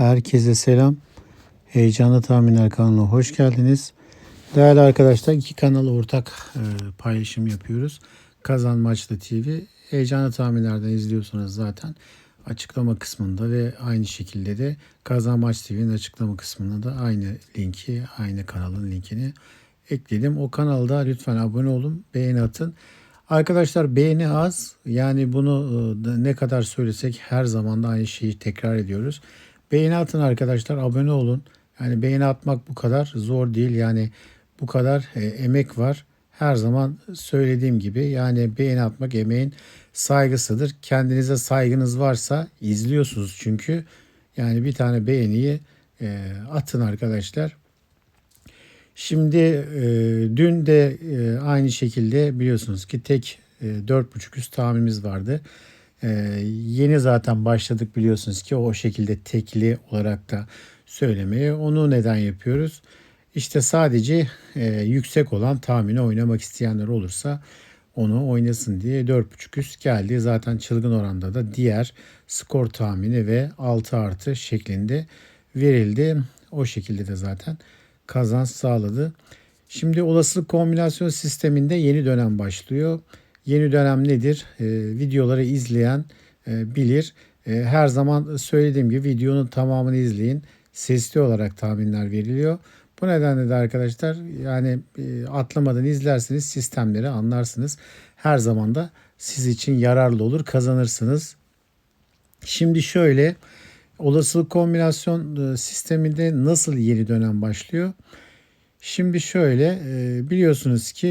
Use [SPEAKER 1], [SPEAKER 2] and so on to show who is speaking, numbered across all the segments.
[SPEAKER 1] Herkese selam. Heyecanlı Tahminler kanalına hoş geldiniz. Değerli arkadaşlar iki kanala ortak e, paylaşım yapıyoruz. Kazan Maçlı TV. Heyecanlı Tahminlerden izliyorsanız zaten açıklama kısmında ve aynı şekilde de Kazan Maç TV'nin açıklama kısmında da aynı linki, aynı kanalın linkini ekledim. O kanalda lütfen abone olun, beğeni atın. Arkadaşlar beğeni az. Yani bunu e, ne kadar söylesek her zaman da aynı şeyi tekrar ediyoruz. Beğeni atın arkadaşlar, abone olun. Yani beğeni atmak bu kadar zor değil. Yani bu kadar e, emek var. Her zaman söylediğim gibi yani beğeni atmak emeğin saygısıdır. Kendinize saygınız varsa izliyorsunuz çünkü. Yani bir tane beğeniyi e, atın arkadaşlar. Şimdi e, dün de e, aynı şekilde biliyorsunuz ki tek e, 4.5 üst tahminimiz vardı. E, yeni zaten başladık biliyorsunuz ki o şekilde tekli olarak da söylemeye. Onu neden yapıyoruz? İşte sadece e, yüksek olan tahmini oynamak isteyenler olursa onu oynasın diye 4.5 üst geldi. Zaten çılgın oranda da diğer skor tahmini ve 6 artı şeklinde verildi. O şekilde de zaten kazanç sağladı. Şimdi olasılık kombinasyon sisteminde yeni dönem başlıyor. Yeni dönem nedir? Ee, videoları izleyen e, bilir. E, her zaman söylediğim gibi videonun tamamını izleyin. Sesli olarak tahminler veriliyor. Bu nedenle de arkadaşlar yani e, atlamadan izlersiniz sistemleri anlarsınız. Her zaman da siz için yararlı olur kazanırsınız. Şimdi şöyle olasılık kombinasyon e, sisteminde nasıl yeni dönem başlıyor? Şimdi şöyle e, biliyorsunuz ki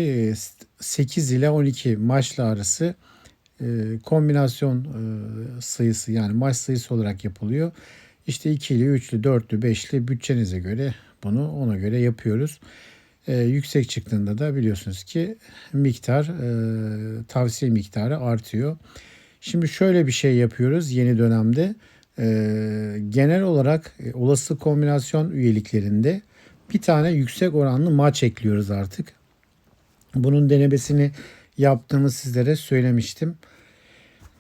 [SPEAKER 1] 8 ile 12 maçla arası e, kombinasyon sayısı yani maç sayısı olarak yapılıyor. İşte ikili, üçlü, dörtlü, beşli bütçenize göre bunu ona göre yapıyoruz. yüksek çıktığında da biliyorsunuz ki miktar tavsiye miktarı artıyor. Şimdi şöyle bir şey yapıyoruz yeni dönemde. Genel olarak e, olası kombinasyon üyeliklerinde bir tane yüksek oranlı maç ekliyoruz artık. Bunun denemesini yaptığımı sizlere söylemiştim.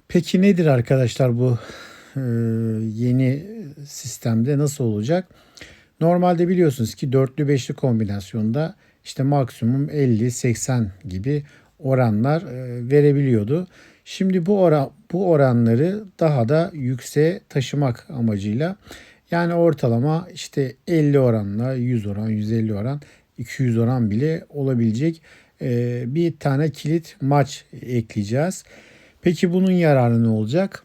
[SPEAKER 1] Peki nedir arkadaşlar bu e, yeni sistemde nasıl olacak? Normalde biliyorsunuz ki dörtlü beşli kombinasyonda işte maksimum 50-80 gibi oranlar e, verebiliyordu. Şimdi bu oran bu oranları daha da yükseğe taşımak amacıyla yani ortalama işte 50 oranla 100 oran, 150 oran, 200 oran bile olabilecek e, bir tane kilit maç ekleyeceğiz. Peki bunun yararı ne olacak?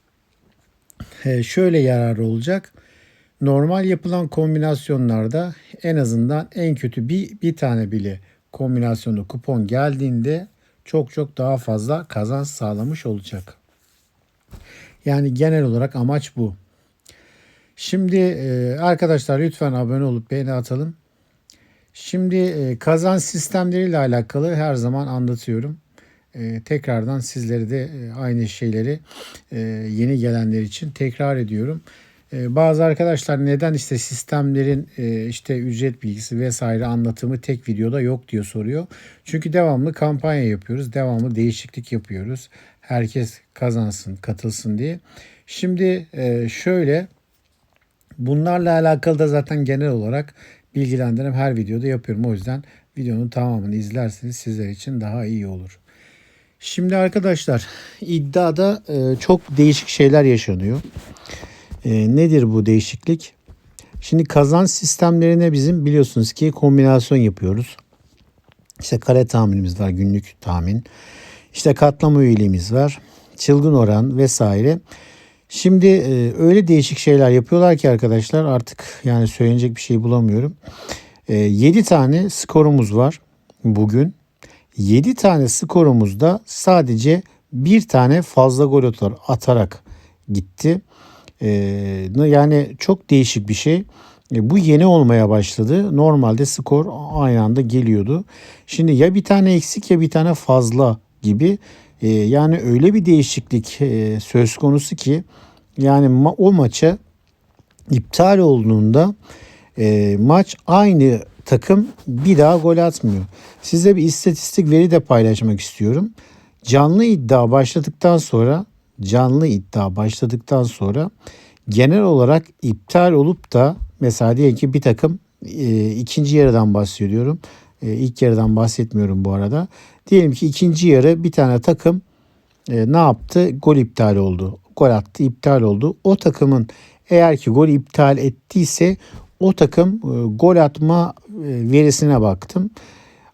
[SPEAKER 1] E, şöyle yararı olacak. Normal yapılan kombinasyonlarda en azından en kötü bir, bir tane bile kombinasyonda kupon geldiğinde çok çok daha fazla kazanç sağlamış olacak. Yani genel olarak amaç bu. Şimdi e, arkadaşlar lütfen abone olup beğeni atalım. Şimdi e, kazanç sistemleriyle alakalı her zaman anlatıyorum. E, tekrardan sizleri de aynı şeyleri yeni gelenler için tekrar ediyorum. Bazı arkadaşlar neden işte sistemlerin e, işte ücret bilgisi vesaire anlatımı tek videoda yok diyor soruyor. Çünkü devamlı kampanya yapıyoruz. Devamlı değişiklik yapıyoruz. Herkes kazansın, katılsın diye. Şimdi e, şöyle bunlarla alakalı da zaten genel olarak bilgilendirem her videoda yapıyorum. O yüzden videonun tamamını izlerseniz sizler için daha iyi olur. Şimdi arkadaşlar iddiada e, çok değişik şeyler yaşanıyor. E, nedir bu değişiklik? Şimdi kazanç sistemlerine bizim biliyorsunuz ki kombinasyon yapıyoruz. İşte kare tahminimiz var, günlük tahmin. İşte katlama üyeliğimiz var, çılgın oran vesaire. Şimdi e, öyle değişik şeyler yapıyorlar ki arkadaşlar artık yani söylenecek bir şey bulamıyorum. E, 7 tane skorumuz var bugün. 7 tane skorumuzda sadece bir tane fazla gol atarak gitti. Ee, yani çok değişik bir şey. E, bu yeni olmaya başladı. Normalde skor aynı anda geliyordu. Şimdi ya bir tane eksik ya bir tane fazla gibi. E, yani öyle bir değişiklik e, söz konusu ki yani o maça iptal olduğunda e, maç aynı takım bir daha gol atmıyor. Size bir istatistik veri de paylaşmak istiyorum. Canlı iddia başladıktan sonra canlı iddia başladıktan sonra genel olarak iptal olup da mesela diyelim ki bir takım e, ikinci yarıdan bahsediyorum. E, ilk yarıdan bahsetmiyorum bu arada. Diyelim ki ikinci yarı bir tane takım e, ne yaptı? Gol iptal oldu. Gol attı, iptal oldu. O takımın eğer ki gol iptal ettiyse o takım e, gol atma verisine baktım.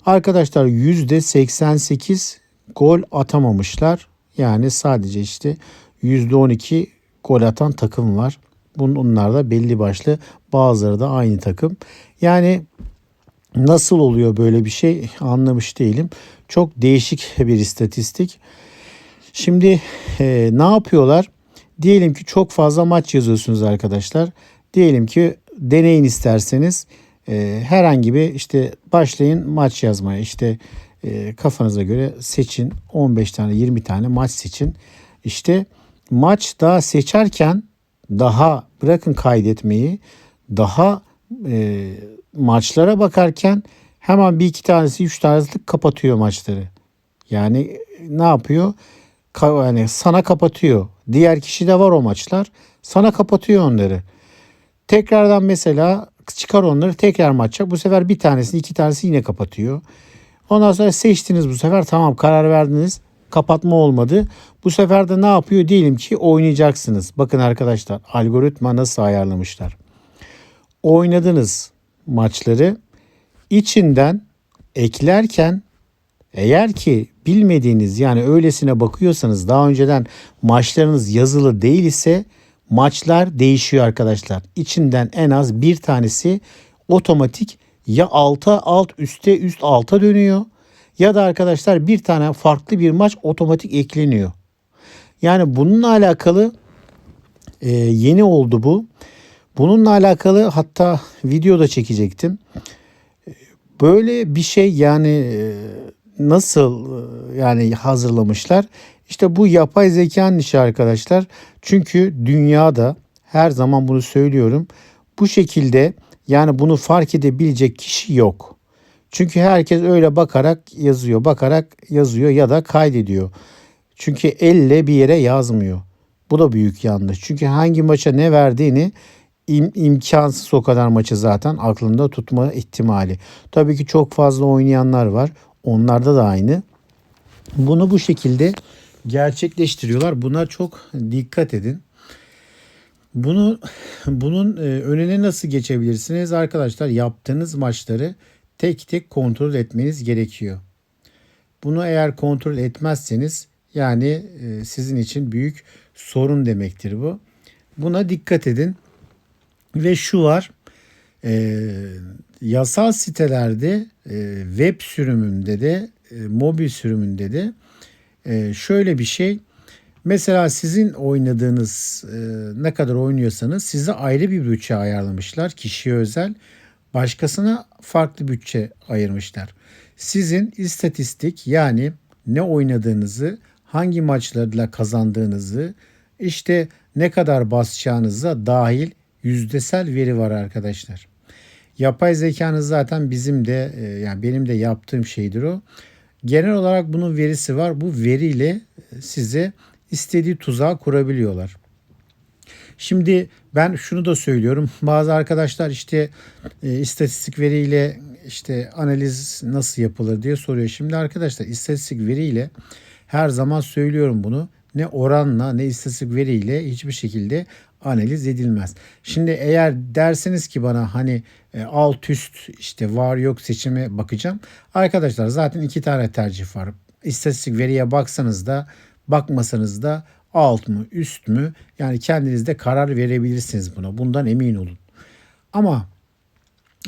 [SPEAKER 1] Arkadaşlar %88 gol atamamışlar. Yani sadece işte %12 gol atan takım var. Bunlar da belli başlı bazıları da aynı takım. Yani nasıl oluyor böyle bir şey anlamış değilim. Çok değişik bir istatistik. Şimdi e, ne yapıyorlar? Diyelim ki çok fazla maç yazıyorsunuz arkadaşlar. Diyelim ki deneyin isterseniz e, herhangi bir işte başlayın maç yazmaya. İşte e, kafanıza göre seçin 15 tane 20 tane maç seçin. İşte maç daha seçerken daha bırakın kaydetmeyi daha e, maçlara bakarken hemen bir iki tanesi üç tanesi kapatıyor maçları. Yani ne yapıyor? Ka- yani sana kapatıyor. Diğer kişi de var o maçlar. Sana kapatıyor onları. Tekrardan mesela çıkar onları tekrar maça. Bu sefer bir tanesini iki tanesi yine kapatıyor. Ondan sonra seçtiniz bu sefer tamam karar verdiniz. Kapatma olmadı. Bu sefer de ne yapıyor? Diyelim ki oynayacaksınız. Bakın arkadaşlar algoritma nasıl ayarlamışlar. Oynadınız maçları. içinden eklerken eğer ki bilmediğiniz yani öylesine bakıyorsanız daha önceden maçlarınız yazılı değil ise maçlar değişiyor arkadaşlar. İçinden en az bir tanesi otomatik ya alta alt üste üst alta dönüyor ya da arkadaşlar bir tane farklı bir maç otomatik ekleniyor. Yani bununla alakalı e, yeni oldu bu. Bununla alakalı hatta video da çekecektim. Böyle bir şey yani e, nasıl e, yani hazırlamışlar? İşte bu yapay zekanın işi arkadaşlar. Çünkü dünyada her zaman bunu söylüyorum. Bu şekilde yani bunu fark edebilecek kişi yok. Çünkü herkes öyle bakarak yazıyor, bakarak yazıyor ya da kaydediyor. Çünkü elle bir yere yazmıyor. Bu da büyük yanlış. Çünkü hangi maça ne verdiğini im, imkansız o kadar maçı zaten aklında tutma ihtimali. Tabii ki çok fazla oynayanlar var. Onlarda da aynı. Bunu bu şekilde gerçekleştiriyorlar. Buna çok dikkat edin. Bunu bunun e, önüne nasıl geçebilirsiniz arkadaşlar? Yaptığınız maçları tek tek kontrol etmeniz gerekiyor. Bunu eğer kontrol etmezseniz yani e, sizin için büyük sorun demektir bu. Buna dikkat edin. Ve şu var. E, yasal sitelerde e, web sürümünde de e, mobil sürümünde de e, şöyle bir şey. Mesela sizin oynadığınız e, ne kadar oynuyorsanız size ayrı bir bütçe ayarlamışlar. Kişiye özel. Başkasına farklı bütçe ayırmışlar. Sizin istatistik yani ne oynadığınızı, hangi maçlarla kazandığınızı, işte ne kadar basacağınıza dahil yüzdesel veri var arkadaşlar. Yapay zekanız zaten bizim de e, yani benim de yaptığım şeydir o. Genel olarak bunun verisi var. Bu veriyle size istediği tuzağı kurabiliyorlar. Şimdi ben şunu da söylüyorum. Bazı arkadaşlar işte e, istatistik veriyle işte analiz nasıl yapılır diye soruyor. Şimdi arkadaşlar istatistik veriyle her zaman söylüyorum bunu. Ne oranla ne istatistik veriyle hiçbir şekilde analiz edilmez. Şimdi eğer dersiniz ki bana hani e, alt üst işte var yok seçime bakacağım. Arkadaşlar zaten iki tane tercih var. İstatistik veriye baksanız da bakmasanız da alt mı üst mü yani kendiniz de karar verebilirsiniz buna. Bundan emin olun. Ama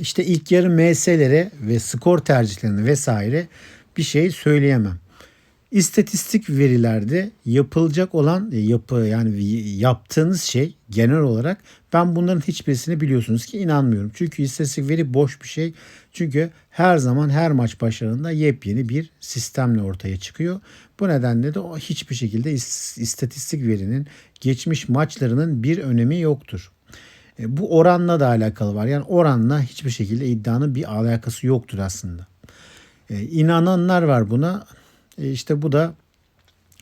[SPEAKER 1] işte ilk yarı MS'lere ve skor tercihlerine vesaire bir şey söyleyemem. İstatistik verilerde yapılacak olan e, yapı yani yaptığınız şey genel olarak ben bunların hiçbirisini biliyorsunuz ki inanmıyorum. Çünkü istatistik veri boş bir şey. Çünkü her zaman her maç başlarında yepyeni bir sistemle ortaya çıkıyor. Bu nedenle de o hiçbir şekilde istatistik verinin geçmiş maçlarının bir önemi yoktur. E, bu oranla da alakalı var. Yani oranla hiçbir şekilde iddianın bir alakası yoktur aslında. E, inananlar var buna. E işte bu da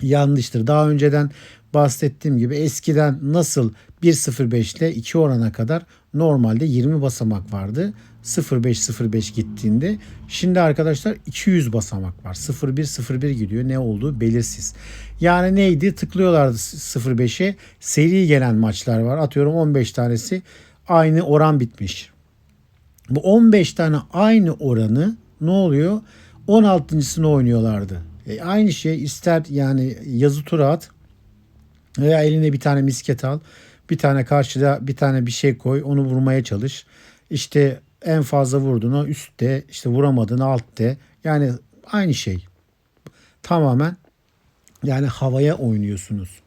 [SPEAKER 1] yanlıştır. Daha önceden bahsettiğim gibi eskiden nasıl 1.05 ile 2 orana kadar normalde 20 basamak vardı. 0505 gittiğinde şimdi arkadaşlar 200 basamak var. 0101 gidiyor. Ne olduğu belirsiz. Yani neydi? Tıklıyorlardı 05'e. Seri gelen maçlar var. Atıyorum 15 tanesi aynı oran bitmiş. Bu 15 tane aynı oranı ne oluyor? 16.sını oynuyorlardı. E aynı şey ister yani yazı tura at veya eline bir tane misket al. Bir tane karşıda bir tane bir şey koy. Onu vurmaya çalış. İşte en fazla vurduğunu üstte işte vuramadığını altta. Yani aynı şey. Tamamen yani havaya oynuyorsunuz.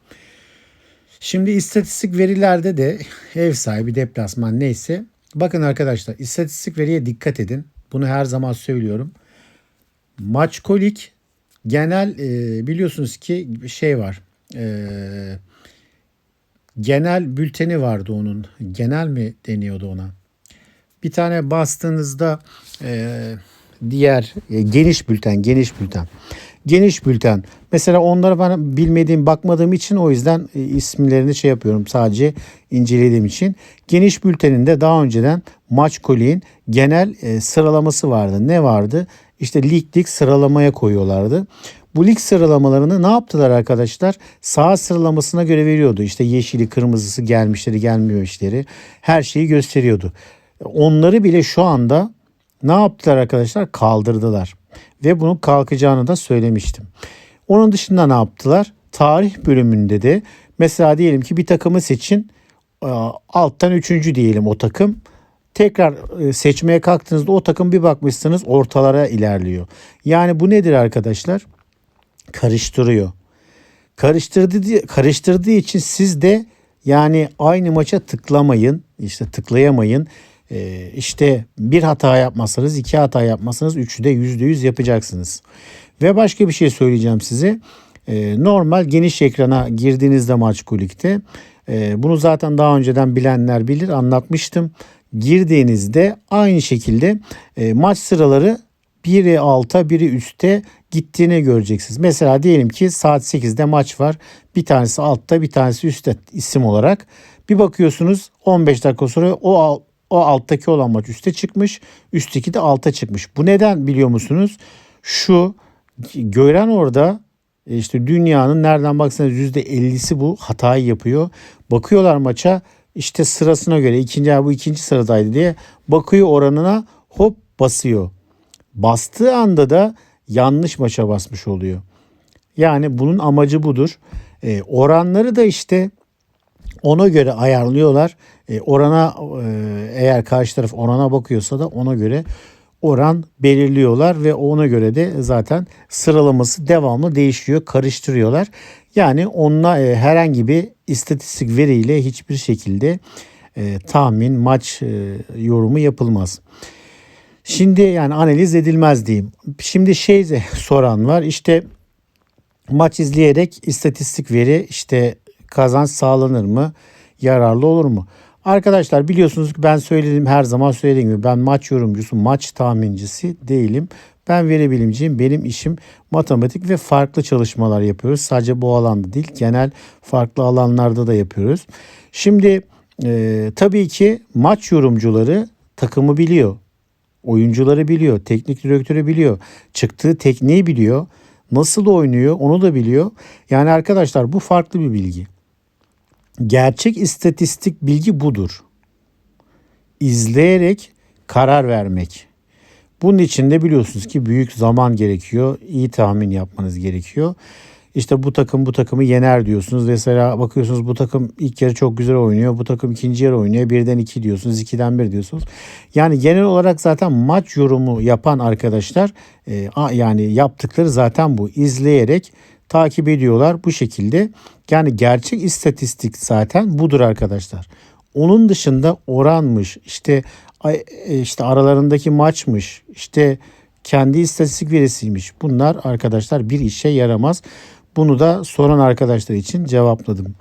[SPEAKER 1] Şimdi istatistik verilerde de ev sahibi deplasman neyse. Bakın arkadaşlar istatistik veriye dikkat edin. Bunu her zaman söylüyorum. Maç kolik genel e, biliyorsunuz ki şey var. E, genel bülteni vardı onun. Genel mi deniyordu ona? Bir tane bastığınızda e, diğer e, geniş bülten, geniş bülten. Geniş bülten. Mesela onları ben bilmediğim, bakmadığım için o yüzden e, isimlerini şey yapıyorum. Sadece incelediğim için. Geniş bülteninde daha önceden maç koliğin genel e, sıralaması vardı. Ne vardı? İşte lig lig sıralamaya koyuyorlardı. Bu lig sıralamalarını ne yaptılar arkadaşlar? Sağ sıralamasına göre veriyordu. İşte yeşili, kırmızısı gelmişleri, gelmemişleri her şeyi gösteriyordu. Onları bile şu anda ne yaptılar arkadaşlar? Kaldırdılar. Ve bunun kalkacağını da söylemiştim. Onun dışında ne yaptılar? Tarih bölümünde de mesela diyelim ki bir takımı seçin. Alttan üçüncü diyelim o takım. Tekrar e, seçmeye kalktığınızda o takım bir bakmışsınız ortalara ilerliyor. Yani bu nedir arkadaşlar? Karıştırıyor. Karıştırdığı, karıştırdığı için siz de yani aynı maça tıklamayın. işte tıklayamayın. Ee, işte bir hata yapmazsanız iki hata yapmazsanız üçü de yüzde yüz yapacaksınız. Ve başka bir şey söyleyeceğim size. Ee, normal geniş ekrana girdiğinizde maç kulikte e, bunu zaten daha önceden bilenler bilir anlatmıştım. Girdiğinizde aynı şekilde e, maç sıraları biri alta biri üste gittiğini göreceksiniz. Mesela diyelim ki saat 8'de maç var. Bir tanesi altta bir tanesi üstte isim olarak. Bir bakıyorsunuz 15 dakika sonra o o alttaki olan maç üste çıkmış. Üstteki de alta çıkmış. Bu neden biliyor musunuz? Şu gören orada e, işte dünyanın nereden baksanız %50'si bu hatayı yapıyor. Bakıyorlar maça işte sırasına göre ikinci ya bu ikinci sıradaydı diye bakıyor oranına hop basıyor. Bastığı anda da yanlış maça basmış oluyor. Yani bunun amacı budur. E, oranları da işte ona göre ayarlıyorlar. E, orana e, eğer karşı taraf orana bakıyorsa da ona göre oran belirliyorlar ve ona göre de zaten sıralaması devamlı değişiyor, karıştırıyorlar. Yani onunla e, herhangi bir istatistik veriyle hiçbir şekilde e, tahmin, maç e, yorumu yapılmaz. Şimdi yani analiz edilmez diyeyim. Şimdi şey soran var işte maç izleyerek istatistik veri işte kazanç sağlanır mı? Yararlı olur mu? Arkadaşlar biliyorsunuz ki ben söyledim her zaman söylediğim gibi ben maç yorumcusu, maç tahmincisi değilim. Ben veri bilimciyim. Benim işim matematik ve farklı çalışmalar yapıyoruz. Sadece bu alanda değil, genel farklı alanlarda da yapıyoruz. Şimdi e, tabii ki maç yorumcuları takımı biliyor. Oyuncuları biliyor, teknik direktörü biliyor, çıktığı tekniği biliyor, nasıl oynuyor onu da biliyor. Yani arkadaşlar bu farklı bir bilgi. Gerçek istatistik bilgi budur. İzleyerek karar vermek. Bunun için de biliyorsunuz ki büyük zaman gerekiyor. iyi tahmin yapmanız gerekiyor. İşte bu takım bu takımı yener diyorsunuz. Mesela bakıyorsunuz bu takım ilk yarı çok güzel oynuyor. Bu takım ikinci yarı oynuyor. Birden iki diyorsunuz. ikiden bir diyorsunuz. Yani genel olarak zaten maç yorumu yapan arkadaşlar e, yani yaptıkları zaten bu. İzleyerek takip ediyorlar bu şekilde. Yani gerçek istatistik zaten budur arkadaşlar. Onun dışında oranmış, işte işte aralarındaki maçmış, işte kendi istatistik verisiymiş. Bunlar arkadaşlar bir işe yaramaz. Bunu da soran arkadaşlar için cevapladım.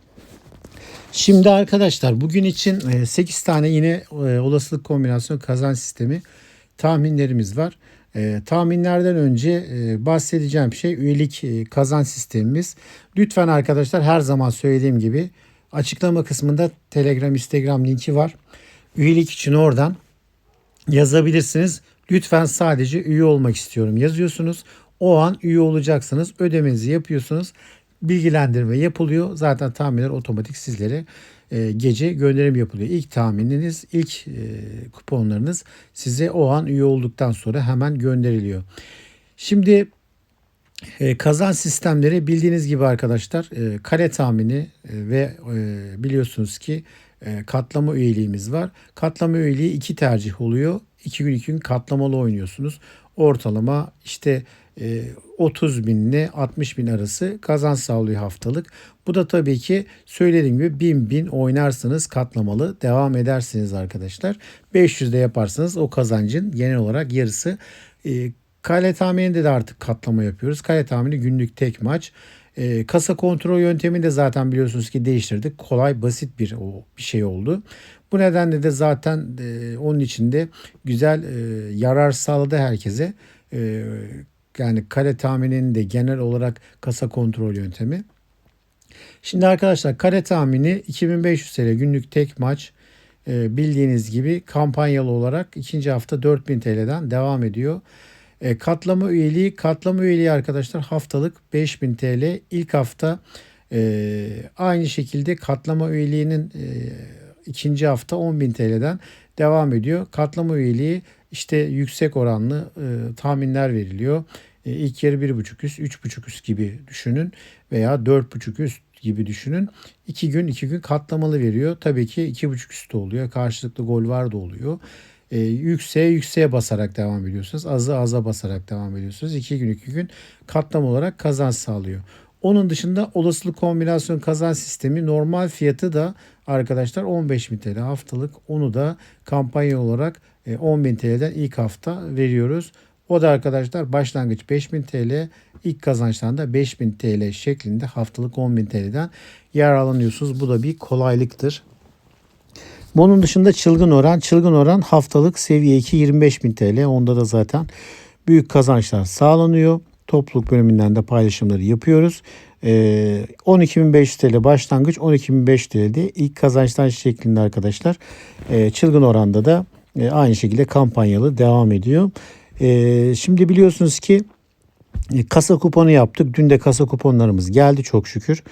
[SPEAKER 1] Şimdi arkadaşlar bugün için 8 tane yine e, olasılık kombinasyon kazanç sistemi tahminlerimiz var. E, tahminlerden önce e, bahsedeceğim şey üyelik e, kazanç sistemimiz. Lütfen arkadaşlar her zaman söylediğim gibi açıklama kısmında Telegram, Instagram linki var. Üyelik için oradan yazabilirsiniz. Lütfen sadece üye olmak istiyorum yazıyorsunuz. O an üye olacaksınız. Ödemenizi yapıyorsunuz. Bilgilendirme yapılıyor. Zaten tahminler otomatik sizlere e, gece gönderim yapılıyor. İlk tahmininiz, ilk e, kuponlarınız size o an üye olduktan sonra hemen gönderiliyor. Şimdi e, kazan sistemleri bildiğiniz gibi arkadaşlar kare tahmini ve biliyorsunuz ki katlama üyeliğimiz var. Katlama üyeliği iki tercih oluyor. İki gün iki gün katlamalı oynuyorsunuz. Ortalama işte e, 30 bin ile 60 bin arası kazanç sağlıyor haftalık. Bu da tabii ki söylediğim gibi 1000 bin oynarsanız katlamalı devam edersiniz arkadaşlar. 500 de yaparsanız o kazancın genel olarak yarısı. E, kale tahmininde de artık katlama yapıyoruz. Kale tahmini günlük tek maç. E, kasa kontrol yöntemini de zaten biliyorsunuz ki değiştirdik. Kolay basit bir o bir şey oldu. Bu nedenle de zaten e, onun içinde güzel e, yarar sağladı herkese. E, yani kare tahmininin de genel olarak kasa kontrol yöntemi. Şimdi arkadaşlar kare tahmini 2500 TL günlük tek maç e, bildiğiniz gibi kampanyalı olarak ikinci hafta 4000 TL'den devam ediyor. E, katlama üyeliği katlama üyeliği arkadaşlar haftalık 5000 TL ilk hafta e, aynı şekilde katlama üyeliğinin e, ikinci hafta 10.000 TL'den devam ediyor. Katlama üyeliği işte yüksek oranlı e, tahminler veriliyor. E, ilk yarı 1.5 üst, 3.5 üst gibi düşünün veya 4.5 üst gibi düşünün. 2 gün 2 gün katlamalı veriyor. Tabii ki 2.5 üstü oluyor. Karşılıklı gol var da oluyor. E, yükseğe yükseğe basarak devam ediyorsunuz. Azı aza basarak devam ediyorsunuz. 2 gün 2 gün katlama olarak kazanç sağlıyor. Onun dışında olasılık kombinasyon kazanç sistemi normal fiyatı da arkadaşlar 15.000 TL haftalık. Onu da kampanya olarak 10.000 e, TL'den ilk hafta veriyoruz. O da arkadaşlar başlangıç 5000 TL, ilk kazançtan da 5000 TL şeklinde haftalık 10.000 TL'den yararlanıyorsunuz. Bu da bir kolaylıktır. Bunun dışında çılgın oran, çılgın oran haftalık seviye 2 25.000 TL. Onda da zaten büyük kazançlar sağlanıyor. Topluluk bölümünden de paylaşımları yapıyoruz. Ee, 12.500 TL başlangıç 12.500 TL'de ilk kazançlar şeklinde arkadaşlar. Ee, çılgın oranda da e, aynı şekilde kampanyalı devam ediyor. Ee, şimdi biliyorsunuz ki e, kasa kuponu yaptık. Dün de kasa kuponlarımız geldi çok şükür.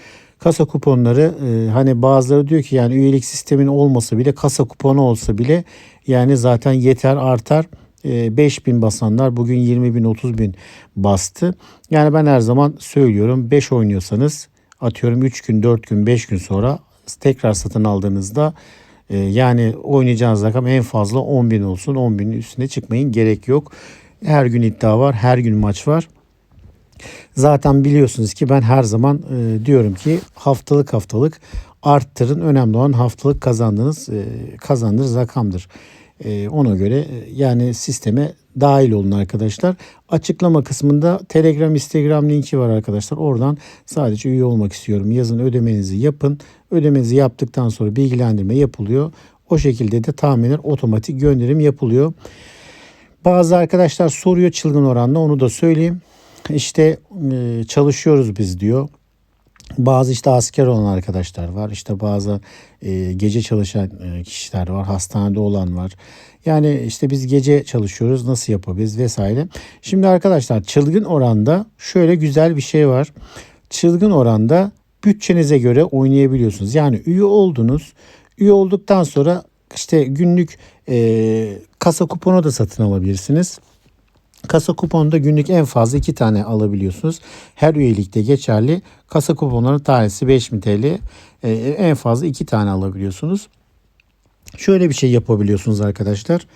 [SPEAKER 1] Kasa kuponları e, hani bazıları diyor ki yani üyelik sistemin olmasa bile kasa kuponu olsa bile yani zaten yeter artar. 5 bin basanlar bugün 20 bin 30 bin bastı. Yani ben her zaman söylüyorum 5 oynuyorsanız atıyorum 3 gün 4 gün 5 gün sonra tekrar satın aldığınızda e, yani oynayacağınız rakam en fazla 10 bin olsun 10 binin üstüne çıkmayın gerek yok. Her gün iddia var her gün maç var. Zaten biliyorsunuz ki ben her zaman e, diyorum ki haftalık haftalık arttırın. Önemli olan haftalık kazandığınız e, kazandığınız rakamdır. E, ona göre e, yani sisteme dahil olun arkadaşlar. Açıklama kısmında Telegram, Instagram linki var arkadaşlar. Oradan sadece üye olmak istiyorum. Yazın ödemenizi yapın. Ödemenizi yaptıktan sonra bilgilendirme yapılıyor. O şekilde de tahminen otomatik gönderim yapılıyor. Bazı arkadaşlar soruyor çılgın oranda onu da söyleyeyim. İşte e, çalışıyoruz biz diyor. Bazı işte asker olan arkadaşlar var. İşte bazı e, gece çalışan e, kişiler var. Hastanede olan var. Yani işte biz gece çalışıyoruz nasıl yapabiliriz vesaire. Şimdi arkadaşlar çılgın oranda şöyle güzel bir şey var. Çılgın oranda bütçenize göre oynayabiliyorsunuz. Yani üye oldunuz. Üye olduktan sonra işte günlük e, kasa kuponu da satın alabilirsiniz. Kasa kuponunda günlük en fazla iki tane alabiliyorsunuz. Her üyelikte geçerli. Kasa kuponlarının tanesi 5000 TL. Ee, en fazla iki tane alabiliyorsunuz. Şöyle bir şey yapabiliyorsunuz arkadaşlar.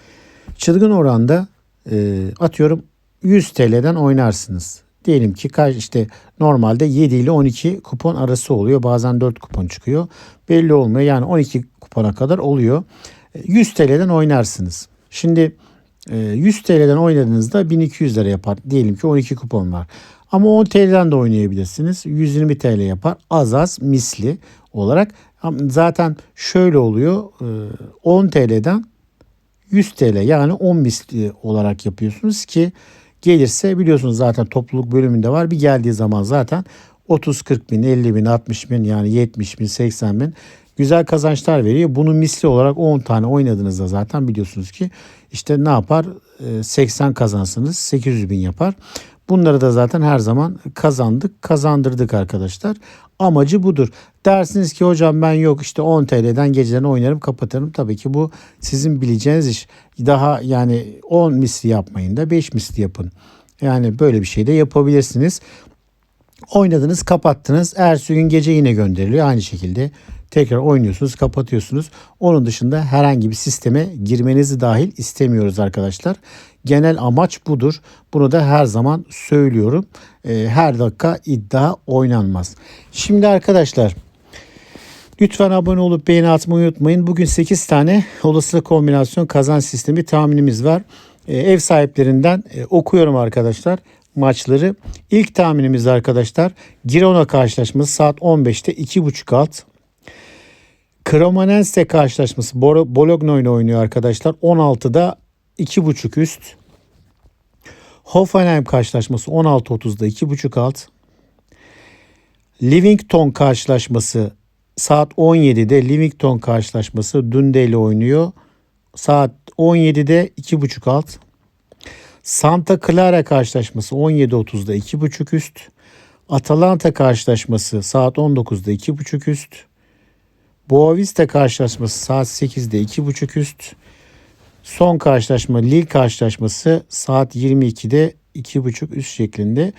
[SPEAKER 1] Çılgın oranda e, atıyorum 100 TL'den oynarsınız. Diyelim ki kaç işte normalde 7 ile 12 kupon arası oluyor. Bazen 4 kupon çıkıyor. Belli olmuyor. Yani 12 kupona kadar oluyor. 100 e, TL'den oynarsınız. Şimdi 100 ee, TL'den oynadığınızda 1200 lira yapar. Diyelim ki 12 kupon var. Ama 10 TL'den de oynayabilirsiniz. 120 TL yapar. Az az misli olarak. Zaten şöyle oluyor. 10 ee, TL'den 100 TL yani 10 misli olarak yapıyorsunuz ki gelirse biliyorsunuz zaten topluluk bölümünde var. Bir geldiği zaman zaten 30-40 bin, 50 bin, 60 bin yani 70 bin, 80 bin güzel kazançlar veriyor. Bunu misli olarak 10 tane oynadığınızda zaten biliyorsunuz ki işte ne yapar? Ee, 80 kazansınız 800 bin yapar. Bunları da zaten her zaman kazandık, kazandırdık arkadaşlar. Amacı budur. Dersiniz ki hocam ben yok işte 10 TL'den geceden oynarım kapatırım. Tabii ki bu sizin bileceğiniz iş. Daha yani 10 misli yapmayın da 5 misli yapın. Yani böyle bir şey de yapabilirsiniz. Oynadınız kapattınız. Ertesi gün gece yine gönderiliyor. Aynı şekilde tekrar oynuyorsunuz kapatıyorsunuz. Onun dışında herhangi bir sisteme girmenizi dahil istemiyoruz arkadaşlar. Genel amaç budur. Bunu da her zaman söylüyorum. Ee, her dakika iddia oynanmaz. Şimdi arkadaşlar Lütfen abone olup beğeni atmayı unutmayın. Bugün 8 tane olasılık kombinasyon kazanç sistemi tahminimiz var. Ee, ev sahiplerinden e, okuyorum arkadaşlar maçları. İlk tahminimiz arkadaşlar Girona karşılaşması saat 15'te 2.5 alt. Cremonense karşılaşması Bolo- Bologna ile oynuyor arkadaşlar. 16'da 2.5 üst. Hoffenheim karşılaşması 16.30'da 2.5 alt. Livington karşılaşması saat 17'de Livington karşılaşması Dundee ile oynuyor. Saat 17'de 2.5 alt. Santa Clara karşılaşması 17.30'da 2.5 üst. Atalanta karşılaşması saat 19'da 2.5 üst. Boavista karşılaşması saat 8'de 2.5 üst. Son karşılaşma Lille karşılaşması saat 22'de 2.5 üst şeklinde.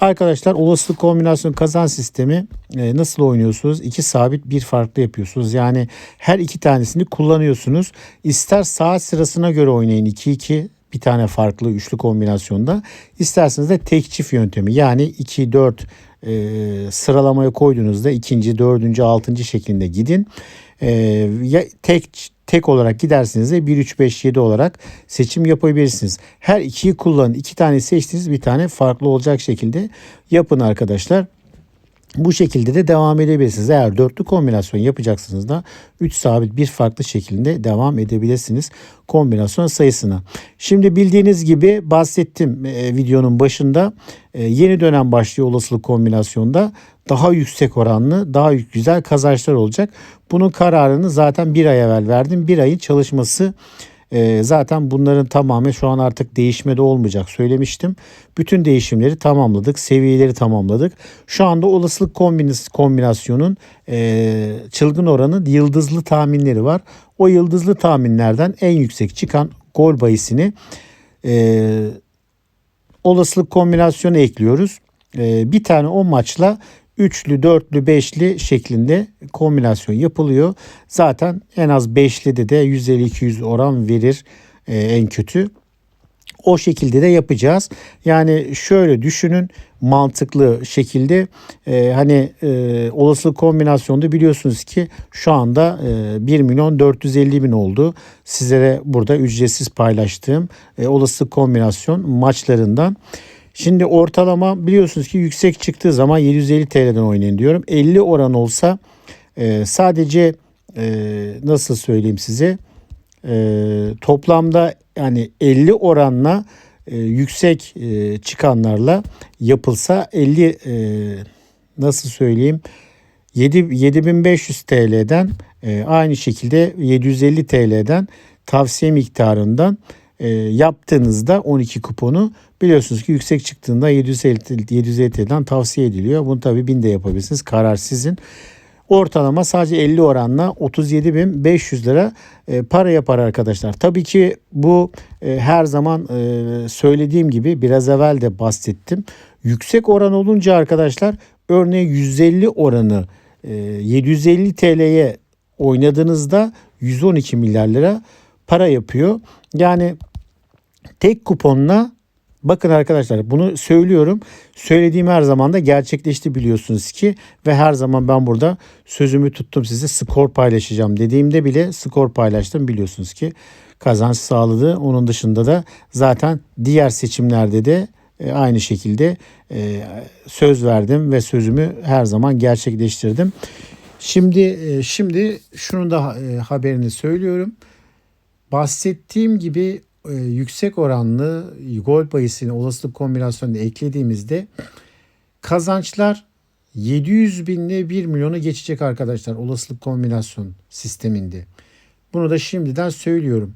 [SPEAKER 1] Arkadaşlar olasılık kombinasyon kazan sistemi e, nasıl oynuyorsunuz? İki sabit bir farklı yapıyorsunuz. Yani her iki tanesini kullanıyorsunuz. İster saat sırasına göre oynayın 2-2 bir tane farklı üçlü kombinasyonda. İsterseniz de tek çift yöntemi yani 2-4 e, sıralamaya koyduğunuzda ikinci, dördüncü, altıncı şeklinde gidin. E, ya tek tek olarak giderseniz de 1 3 5 7 olarak seçim yapabilirsiniz. Her ikiyi kullanın. iki tane seçtiniz, bir tane farklı olacak şekilde yapın arkadaşlar. Bu şekilde de devam edebilirsiniz. Eğer dörtlü kombinasyon yapacaksınız da 3 sabit bir farklı şekilde devam edebilirsiniz kombinasyon sayısına. Şimdi bildiğiniz gibi bahsettim e, videonun başında e, yeni dönem başlıyor olasılık kombinasyonda daha yüksek oranlı daha güzel kazançlar olacak. Bunun kararını zaten bir ay evvel verdim. Bir ayın çalışması e, zaten bunların tamamı şu an artık değişmede olmayacak söylemiştim. Bütün değişimleri tamamladık. Seviyeleri tamamladık. Şu anda olasılık kombinasyonun e, çılgın oranı yıldızlı tahminleri var. O yıldızlı tahminlerden en yüksek çıkan gol bayisini e, olasılık kombinasyonu ekliyoruz. E, bir tane o maçla üçlü, dörtlü, beşli şeklinde kombinasyon yapılıyor. Zaten en az beşli de 150-200 oran verir e, en kötü. O şekilde de yapacağız. Yani şöyle düşünün mantıklı şekilde e, hani e, olasılık kombinasyonda biliyorsunuz ki şu anda e, 1 milyon 450 bin oldu. Sizlere burada ücretsiz paylaştığım e, olasılık kombinasyon maçlarından. Şimdi ortalama biliyorsunuz ki yüksek çıktığı zaman 750 TL'den oynayın diyorum. 50 oran olsa e, sadece e, nasıl söyleyeyim size e, toplamda yani 50 oranla e, yüksek e, çıkanlarla yapılsa 50 e, nasıl söyleyeyim 7 7500 TL'den e, aynı şekilde 750 TL'den tavsiye miktarından e, yaptığınızda 12 kuponu biliyorsunuz ki yüksek çıktığında 750, 750 TL'den tavsiye ediliyor. Bunu tabii 1000 de yapabilirsiniz. Karar sizin. Ortalama sadece 50 oranla 37.500 lira e, para yapar arkadaşlar. Tabii ki bu e, her zaman e, söylediğim gibi biraz evvel de bahsettim. Yüksek oran olunca arkadaşlar örneğin 150 oranı e, 750 TL'ye oynadığınızda 112 milyar lira para yapıyor. Yani tek kuponla bakın arkadaşlar bunu söylüyorum. Söylediğim her zaman da gerçekleşti biliyorsunuz ki ve her zaman ben burada sözümü tuttum size skor paylaşacağım dediğimde bile skor paylaştım biliyorsunuz ki kazanç sağladı. Onun dışında da zaten diğer seçimlerde de e, aynı şekilde e, söz verdim ve sözümü her zaman gerçekleştirdim. Şimdi e, şimdi şunu da haberini söylüyorum. bahsettiğim gibi e, yüksek oranlı gol payısını olasılık kombinasyonunu eklediğimizde kazançlar 700 binle 1 milyonu geçecek arkadaşlar olasılık kombinasyon sisteminde. Bunu da şimdiden söylüyorum.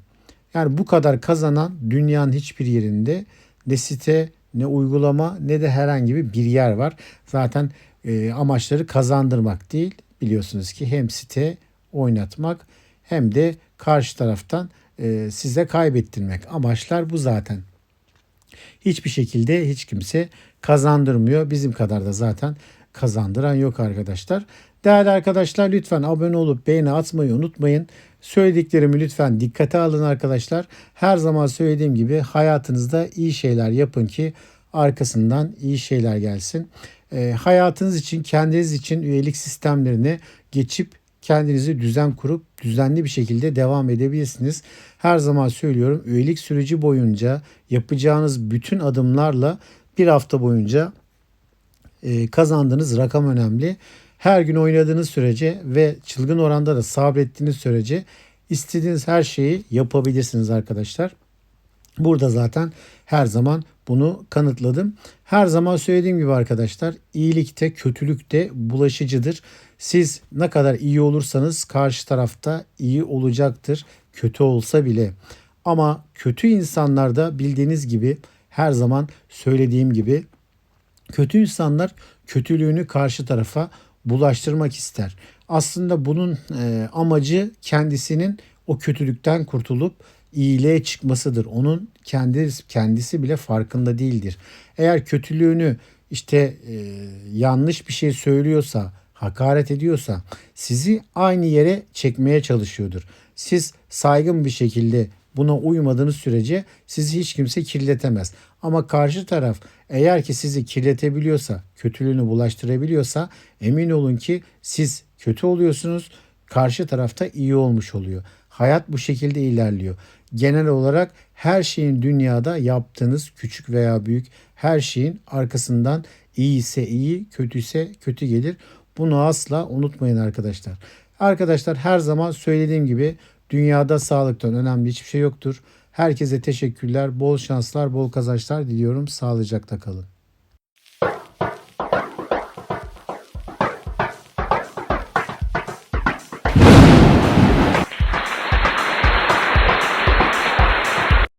[SPEAKER 1] Yani bu kadar kazanan dünyanın hiçbir yerinde ne site ne uygulama ne de herhangi bir yer var. Zaten e, amaçları kazandırmak değil biliyorsunuz ki hem site oynatmak hem de karşı taraftan e, size kaybettirmek. Amaçlar bu zaten. Hiçbir şekilde hiç kimse kazandırmıyor. Bizim kadar da zaten kazandıran yok arkadaşlar. Değerli arkadaşlar lütfen abone olup beğeni atmayı unutmayın. Söylediklerimi lütfen dikkate alın arkadaşlar. Her zaman söylediğim gibi hayatınızda iyi şeyler yapın ki arkasından iyi şeyler gelsin. E, hayatınız için, kendiniz için üyelik sistemlerine geçip kendinizi düzen kurup düzenli bir şekilde devam edebilirsiniz. Her zaman söylüyorum üyelik süreci boyunca yapacağınız bütün adımlarla bir hafta boyunca e, kazandığınız rakam önemli. Her gün oynadığınız sürece ve çılgın oranda da sabrettiğiniz sürece istediğiniz her şeyi yapabilirsiniz arkadaşlar. Burada zaten her zaman bunu kanıtladım. Her zaman söylediğim gibi arkadaşlar iyilikte kötülükte bulaşıcıdır. Siz ne kadar iyi olursanız karşı tarafta iyi olacaktır. Kötü olsa bile. Ama kötü insanlarda bildiğiniz gibi her zaman söylediğim gibi kötü insanlar kötülüğünü karşı tarafa bulaştırmak ister. Aslında bunun e, amacı kendisinin o kötülükten kurtulup iyiliğe çıkmasıdır. Onun kendi kendisi bile farkında değildir. Eğer kötülüğünü işte e, yanlış bir şey söylüyorsa, hakaret ediyorsa sizi aynı yere çekmeye çalışıyordur. Siz saygın bir şekilde buna uymadığınız sürece sizi hiç kimse kirletemez. Ama karşı taraf eğer ki sizi kirletebiliyorsa, kötülüğünü bulaştırabiliyorsa emin olun ki siz kötü oluyorsunuz. Karşı tarafta iyi olmuş oluyor. Hayat bu şekilde ilerliyor. Genel olarak her şeyin dünyada yaptığınız küçük veya büyük her şeyin arkasından iyi ise iyi, kötü ise kötü gelir. Bunu asla unutmayın arkadaşlar. Arkadaşlar her zaman söylediğim gibi dünyada sağlıktan önemli hiçbir şey yoktur. Herkese teşekkürler, bol şanslar, bol kazançlar diliyorum. Sağlıcakla kalın.